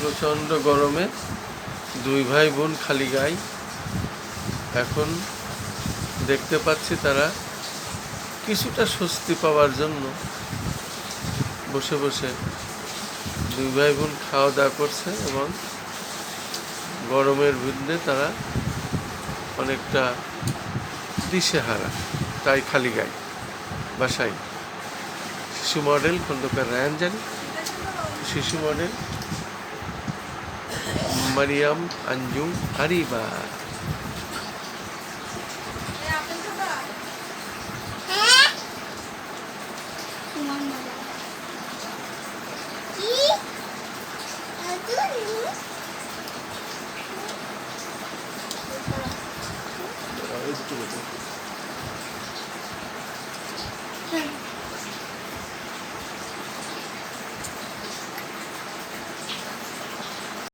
প্রচণ্ড গরমে দুই ভাই বোন খালি গাই। এখন দেখতে পাচ্ছি তারা কিছুটা স্বস্তি পাওয়ার জন্য বসে বসে দুই ভাই বোন খাওয়া দাওয়া করছে এবং গরমের বিরুদ্ধে তারা অনেকটা দিশেহারা। তাই খালি গাই, বাসায়। শিশু মডেল খন্দকার রায়ান জানি শিশু মডেল মারিয়াম কি এই দুটো বেটা।